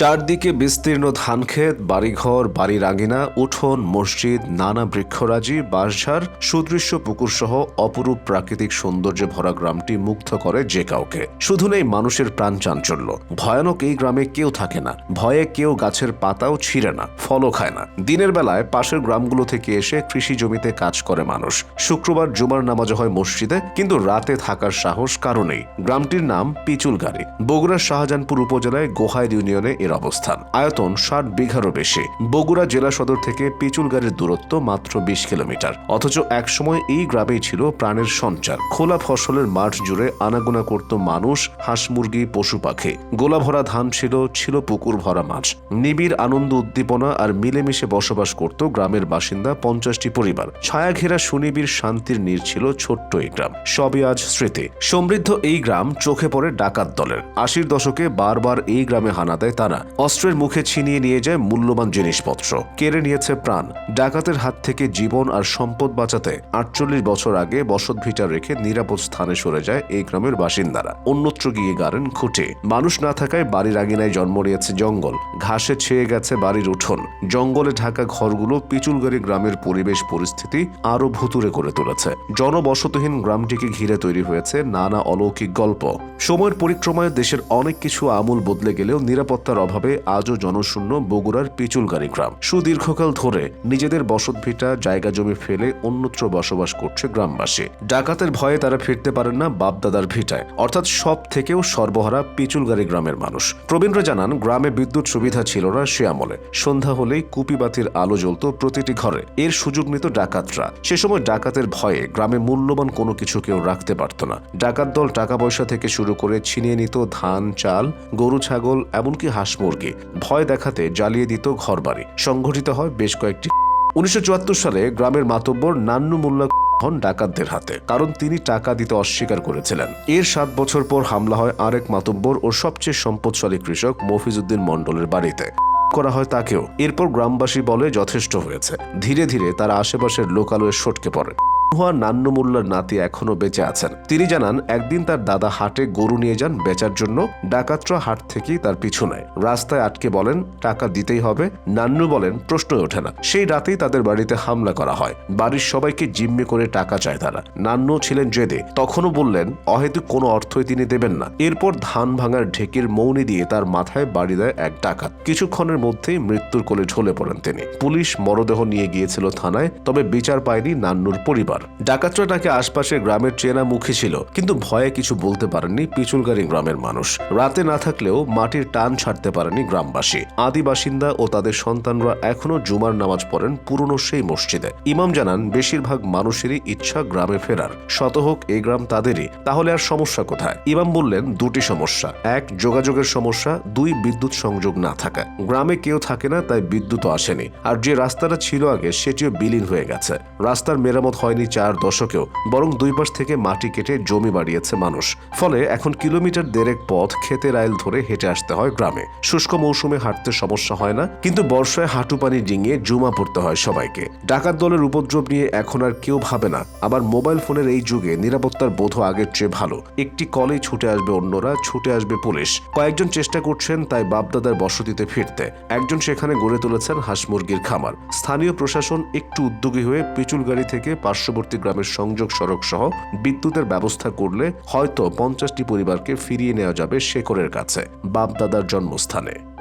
চারদিকে বিস্তীর্ণ ধানক্ষেত, বাড়িঘর বাড়ির আঙিনা উঠোন, মসজিদ, নানা বৃক্ষরাজি, বাঁশঝাড়, সুদৃশ্য পুকুর সহ অপরূপ প্রাকৃতিক সৌন্দর্যে ভরা গ্রামটি মুগ্ধ করে যে কাউকে। শুধু নেই, মানুষের প্রাণ চাঞ্চল্য। ভয়ানক এই গ্রামে কেউ থাকে না। ভয়ে কেউ গাছের পাতাও ছিঁড়ে না, ফলও খায় না। দিনের বেলায় পাশের গ্রামগুলো থেকে এসে কৃষি জমিতে কাজ করে মানুষ। শুক্রবার জুমার নামাজ হয় মসজিদে, কিন্তু রাতে থাকার সাহস কারণেই গ্রামটির নাম পিচুলগাড়ি। বগুড়ার শাহজাহানপুর উপজেলায় গোহাইদ ইউনিয়নে এর অবস্থান। আয়তন ষাট বিঘারও বেশি। বগুড়া জেলা সদর থেকে পিচুলগাড়ির দূরত্ব মাত্র বিশ কিলোমিটার। অথচ একসময় এই গ্রামেই ছিল প্রাণের সঞ্চার। খোলা ফসলের মাঠ জুড়ে আনাগোনা করত মানুষ, হাঁস মুরগি, পশু পাখি। গোলা ভরা ধান ছিল ছিল পুকুর ভরা মাছ। নিবিড় আনন্দ উদ্দীপনা আর মিলেমিশে বসবাস করত গ্রামের বাসিন্দা পঞ্চাশটি পরিবার। ছায়া ঘেরা সুনিবিড় শান্তির নীর ছিল ছোট্ট এই গ্রাম। সবই আজ স্মৃতি। সমৃদ্ধ এই গ্রাম চোখে পড়ে ডাকাত দলের। আশির দশকে বারবার এই গ্রামে হানা দেয় তারা। অস্ত্রের মুখে ছিনিয়ে নিয়ে যায় মূল্যবান জিনিসপত্র। কেড়ে নিয়েছে প্রাণ। ডাকাতের হাত থেকে জীবন আর সম্পদ বাঁচাতে আটচল্লিশ বছর আগে বসত ভিটা রেখে নিরাপদ স্থানে সরে যায় এই গ্রামের বাসিন্দারা। অন্যত্র গিয়ে গাড়েন খুঁটে। মানুষ না থাকায় বাড়ির আঙিনায় জন্ম নিয়েছে জঙ্গল। ঘাসে ছেয়ে গেছে বাড়ির উঠোন। জঙ্গলে ঢাকা ঘরগুলো পিচুলগাড়ি গ্রামের পরিবেশ পরিস্থিতি আরও ভুতুরে করে তুলেছে। জনবসতহীন গ্রামটিকে ঘিরে তৈরি হয়েছে নানা অলৌকিক গল্প। সময়ের পরিক্রমায় দেশের অনেক কিছু আমূল বদলে গেলেও নিরাপত্তার অভাবে আজও জনশূন্য বগুড়ার পিচুলগাড়ি গ্রাম। সুদীর্ঘকাল ধরে নিজেদের বসত ভিটা, জায়গা জমি ফেলে অন্যত্র বসবাস করছে গ্রামবাসী। ডাকাতের ভয়ে তারা ফিরতে পারেন না বাপদাদার ভিটায়। অর্থাৎ সব থেকেও সর্বহারা পিচুলগাড়ি গ্রামের মানুষ। প্রবীণরা জানান, গ্রামে বিদ্যুৎ সুবিধা ছিল না সে আমলে। সন্ধ্যা হলেই কুপিবাতির আলো জ্বলত প্রতিটি ঘরে। এর সুযোগ নিত ডাকাতরা। সে সময় ডাকাতের ভয়ে গ্রামে মূল্যবান কোনো কিছু কেউ রাখতে পারত না। ডাকাত দল টাকা পয়সা থেকে শুরু করে ছিনিয়ে নিত ধান, চাল, গরু, ছাগল, এমনকি হাঁস মুরগি ভয় দেখাতে জ্বালিয়ে দিত ঘরবাড়ি। সংঘটিত হয় বেশ কয়েকটি উনিশশো চুয়াত্তর সালে গ্রামের মাতব্বর নান্নু মোল্লা হন ডাকাতদের হাতে, কারণ তিনি টাকা দিতে অস্বীকার করেছিলেন। এর সাত বছর পর হামলা হয় আরেক মাতব্বর ও সবচেয়ে সম্পদশালী কৃষক মফিজউদ্দিন মণ্ডলের বাড়িতে। করা হয় তাকেও। এরপর গ্রামবাসী বলে যথেষ্ট হয়েছে। ধীরে ধীরে তারা আশেপাশের লোকালয়ে সটকে পড়ে। হুয়া নান্নু মোল্লার নাতি এখনও বেঁচে আছেন। তিনি জানান, একদিন তার দাদা হাটে গরু নিয়ে যান বেচার জন্য, ডাকাতরা হাট থেকেই তার পিছু নেয়। রাস্তায় আটকে বলেন, টাকা দিতেই হবে। নান্নু বলেন প্রশ্ন ওঠে না। সেই রাতেই তাদের বাড়িতে হামলা করা হয়। বাড়ির সবাইকে জিম্মি করে টাকা চায় তারা। নান্নু ছিলেন জেদে। তখনও বললেন অহেতুক কোনো অর্থই তিনি দেবেন না। এরপর ধান ভাঙার ঢেকির মৌনি দিয়ে তার মাথায় বাড়ি দেয় এক ডাকাত। কিছুক্ষণের মধ্যেই মৃত্যুর কোলে ঢলে পড়েন তিনি। পুলিশ মরদেহ নিয়ে গিয়েছিল থানায়, তবে বিচার পায়নি নান্নুর পরিবার। ডাকাতরা তাকে আশপাশের গ্রামের চেনা মুখী ছিল, কিন্তু ভয়ে কিছু বলতে পারেননি পিচুলগাড়ি গ্রামের মানুষ। রাতে না থাকলেও মাটির টান ছাড়তে পারেনি গ্রামবাসী। আদি বাসিন্দা ও তাদের সন্তানরা এখনও জুমার নামাজ পড়েন পুরনো সেই মসজিদে। ইমাম জানান, বেশিরভাগ মানুষেরই ইচ্ছা গ্রামে ফেরার। শত হোক এই গ্রাম তাদেরই, তাহলে আর সমস্যা কোথায়? ইমাম বললেন, দুটি সমস্যা। এক, যোগাযোগের সমস্যা। দুই, বিদ্যুৎ সংযোগ না থাকা। গ্রামে কেউ থাকে না, তাই বিদ্যুৎ আসেনি। আর যে রাস্তাটা ছিল আগে, সেটিও বিলীন হয়ে গেছে। রাস্তার মেরামত হয়নি চার দশকেও, বরং দুই পাশ থেকে মাটি কেটে জমি বাড়িয়েছে মানুষ। ফলে এখন কিলোমিটার দেড়েক পথ ক্ষেতের আইল ধরে হেঁটে আসতে হয় গ্রামে। শুষ্ক মৌসুমে হাঁটতে সমস্যা হয় না, কিন্তু বর্ষায় হাঁটু পানি ডিঙিয়ে জুমা পড়তে হয় সবাইকে। ডাকাত দলের উপদ্রব নিয়ে এখন আর কেউ ভাবে না। আবার মোবাইল ফোনের এই যুগে নিরাপত্তার বোধ আগের চেয়ে ভালো। একটি কলেই ছুটে আসবে অন্যরা, ছুটে আসবে পুলিশ। কয়েকজন চেষ্টা করছেন, তাই বাপদাদার বসতিতে ফিরতে। একজন সেখানে গড়ে তুলেছেন হাঁস মুরগির খামার। স্থানীয় প্রশাসন একটু উদ্যোগী হয়ে পিচুল গাড়ি থেকে পার্শ্ববর্তী গ্রামের সংযোগ সড়ক সহ বিদ্যুতের ব্যবস্থা করলে হয়তো পঞ্চাশটি পরিবারকে ফিরিয়ে নেওয়া যাবে শেখরের কাছে, বাপদাদার জন্মস্থানে।